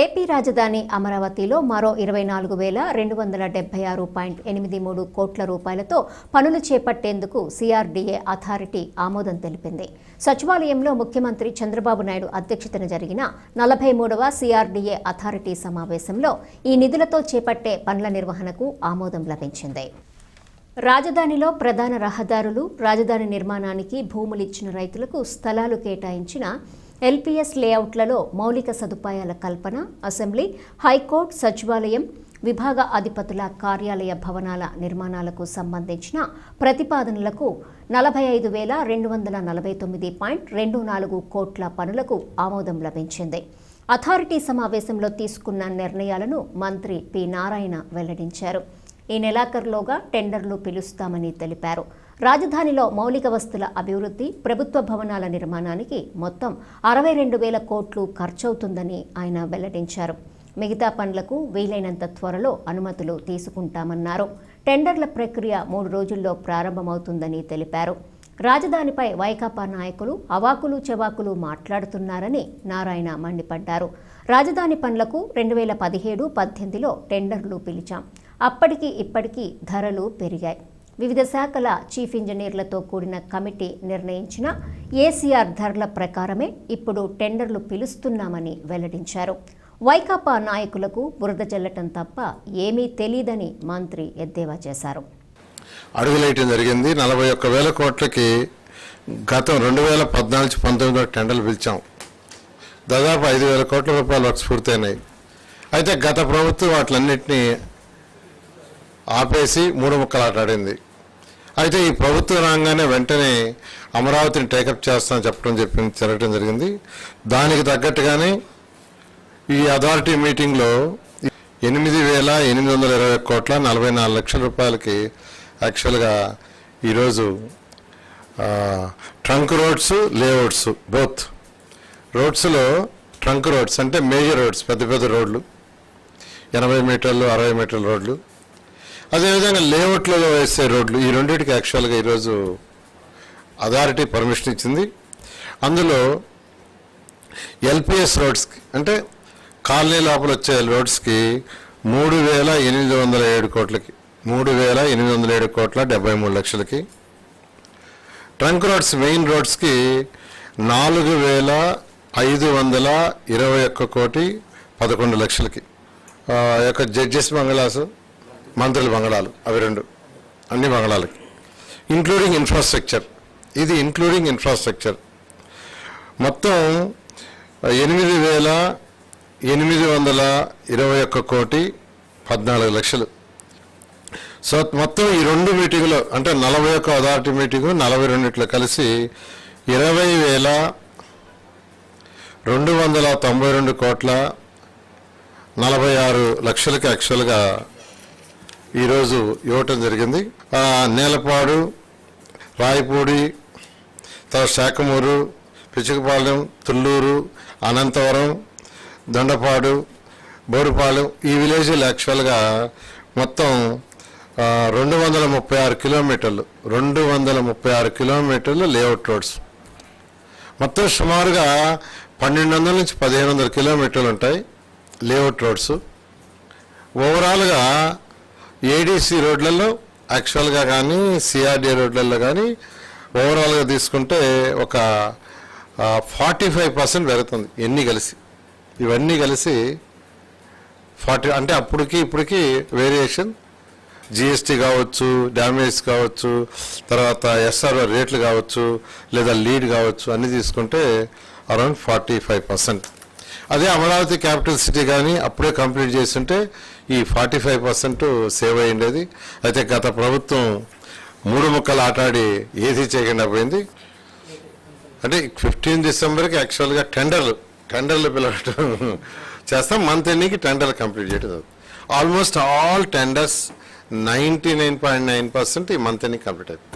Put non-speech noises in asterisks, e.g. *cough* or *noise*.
AP రాజధాని అమరావతిలో మరో ఇరవై నాలుగు వేల రెండు వందల డెబ్బై ఆరు పాయింట్ ఎనిమిది మూడు కోట్ల రూపాయలతో పనులు చేపట్టేందుకు సిఆర్డీఏ అథారిటీ ఆమోదం తెలిపింది. సచివాలయంలో ముఖ్యమంత్రి చంద్రబాబు నాయుడు అధ్యక్షతన జరిగిన నలభై మూడవ సిఆర్డీఏ అథారిటీ సమావేశంలో ఈ నిధులతో చేపట్టే పనుల నిర్వహణకు ఆమోదం లభించింది. రాజధానిలో ప్రధాన రహదారులు రాజధాని నిర్మాణానికి భూములిచ్చిన రైతులకు స్థలాలు కేటాయించిన ఎల్పీఎస్ లేఅవుట్లలో మౌలిక సదుపాయాల కల్పన అసెంబ్లీ హైకోర్టు సచివాలయం విభాగ అధిపతుల కార్యాలయ భవనాల నిర్మాణాలకు సంబంధించిన ప్రతిపాదనలకు నలభై ఐదు వేల రెండు వందల నలభై తొమ్మిది పాయింట్ రెండు నాలుగు కోట్ల పనులకు ఆమోదం లభించింది. అథారిటీ సమావేశంలో తీసుకున్న నిర్ణయాలను మంత్రి పి నారాయణ వెల్లడించారు. ఈ నెలాఖరులోగా టెండర్లు పిలుస్తామని తెలిపారు. రాజధానిలో మౌలిక వస్తుల అభివృద్ధి ప్రభుత్వ భవనాల నిర్మాణానికి మొత్తం అరవై రెండు వేల కోట్లు ఖర్చవుతుందని ఆయన వెల్లడించారు. మిగతా పనులకు వీలైనంత త్వరలో అనుమతులు తీసుకుంటామన్నారు. టెండర్ల ప్రక్రియ మూడు రోజుల్లో ప్రారంభమవుతుందని తెలిపారు. రాజధానిపై వైకాపా నాయకులు అవాకులు చెవాకులు మాట్లాడుతున్నారని నారాయణ మండిపడ్డారు. రాజధాని పనులకు రెండు వేల పదిహేడు పద్దెనిమిదిలో టెండర్లు పిలిచాం. అప్పటికి ఇప్పటికీ ధరలు పెరిగాయి. వివిధ శాఖల చీఫ్ ఇంజనీర్లతో కూడిన కమిటీ నిర్ణయించిన ఏసీఆర్ ధరల ప్రకారమే ఇప్పుడు టెండర్లు పిలుస్తున్నామని వెల్లడించారు. వైకాపా నాయకులకు బురద జల్లటం తప్ప ఏమీ తెలీదని మంత్రి ఎద్దేవా చేశారు. అడుగులేయటం జరిగింది. నలభై ఒక్క వేల కోట్లకి గతం రెండు వేల పద్నాలుగు పంతొమ్మిదిలో టెండర్లు పిలిచాం. దాదాపు ఐదు వేల కోట్ల రూపాయలు వర్క్స్ పూర్తయినాయి. అయితే గత ప్రభుత్వం వాటిలన్నింటినీ ఆపేసి మూడు ముక్కలాటాడింది అయితే ఈ ప్రభుత్వ రాగానే వెంటనే అమరావతిని టేకప్ చేస్తామని చెప్పడం చెప్పి జరగడం జరిగింది. దానికి తగ్గట్టుగానే ఈ అథారిటీ మీటింగ్లో ఎనిమిది వేల ఎనిమిది వందల ఇరవై కోట్ల నలభై నాలుగు లక్షల రూపాయలకి యాక్చువల్గా ఈరోజు ట్రంక్ రోడ్స్ లేఅవుట్స్ బోత్. రోడ్స్లో ట్రంక్ రోడ్స్ అంటే మేజర్ రోడ్స్ పెద్ద పెద్ద రోడ్లు. ఎనభై మీటర్లు అరవై మీటర్ల రోడ్లు. అదేవిధంగా లేఅవుట్లలో వేసే రోడ్లు ఈ రెండింటికి యాక్చువల్గా ఈరోజు అథారిటీ పర్మిషన్ ఇచ్చింది. అందులో ఎల్పిఎస్ రోడ్స్కి అంటే కాలనీ లోపల వచ్చే రోడ్స్కి మూడు వేల ఎనిమిది వందల ఏడు కోట్లకి మూడు వేల ఎనిమిది వందల ఏడు కోట్ల డెబ్బై మూడు లక్షలకి. ట్రంక్ రోడ్స్ మెయిన్ రోడ్స్కి నాలుగు వేల ఐదు వందల ఇరవై ఒక్క కోటి పదకొండు లక్షలకి. ఆ యొక్క జడ్జెస్ బంగళాసు మంత్రుల బంగళాలు అవి రెండు. అన్ని బంగళాలకి. ఇంక్లూడింగ్ ఇన్ఫ్రాస్ట్రక్చర్ ఇది ఇంక్లూడింగ్ ఇన్ఫ్రాస్ట్రక్చర్ మొత్తం ఎనిమిది వేల ఎనిమిది వందల ఇరవై ఒక్క కోటి పద్నాలుగు లక్షలు. సో మొత్తం ఈ రెండు మీటింగ్లో అంటే నలభై ఒక్క అథారిటీ మీటింగు నలభై రెండిట్లో కలిసి ఇరవై వేల రెండు వందల తొంభై రెండు కోట్ల నలభై ఆరు లక్షలకి యాక్చువల్గా ఈరోజు ఇవ్వటం జరిగింది. నేలపాడు రాయపూడి తర్వాత శాఖమూరు పిచ్చుకపాలెం తుళ్ళూరు అనంతవరం దొండపాడు బోరుపాలెం ఈ విలేజ్లు యాక్చువల్గా మొత్తం రెండు వందల ముప్పై ఆరు కిలోమీటర్లు రెండు వందల ముప్పై ఆరు కిలోమీటర్లు లేఅవుట్ రోడ్స్. మొత్తం సుమారుగా పన్నెండు వందల నుంచి పదిహేను వందల కిలోమీటర్లు ఉంటాయి లేఅవుట్ రోడ్స్. ఓవరాల్గా ఏడీసీ రోడ్లలో యాక్చువల్గా కానీ సిఆర్డీఏ రోడ్లలో కానీ ఓవరాల్గా తీసుకుంటే ఒక ఫార్టీ ఫైవ్ పర్సెంట్ పెరుగుతుంది ఎన్ని కలిసి. ఇవన్నీ కలిసి ఫార్టీ అంటే అప్పటికి ఇప్పటికి వేరియేషన్. జిఎస్టీ కావచ్చు డ్యామేజ్ కావచ్చు తర్వాత ఎస్ఆర్ఓ రేట్లు కావచ్చు లేదా లీడ్ కావచ్చు అన్నీ తీసుకుంటే అరౌండ్ ఫార్టీ ఫైవ్ పర్సెంట్ అదే అమరావతి క్యాపిటల్ సిటీ కానీ అప్పుడే కంప్లీట్ చేస్తుంటే ఈ ఫార్టీ ఫైవ్ పర్సెంట్ సేవ్ అయ్యిండేది అయితే గత ప్రభుత్వం మూడు ముక్కలు ఆటాడి ఏది చేయకుండా పోయింది. అంటే ఫిఫ్టీన్ డిసెంబర్కి యాక్చువల్గా టెండర్లు టెండర్లు పిలవటం *laughs* చేస్తాం. మంత్ ఎన్నికి టెండర్లు కంప్లీట్ చేయడం almost all tenders ninety nine point nine percent ఈ మంత్ ఎన్ని కంప్లీట్ అయిపోయింది.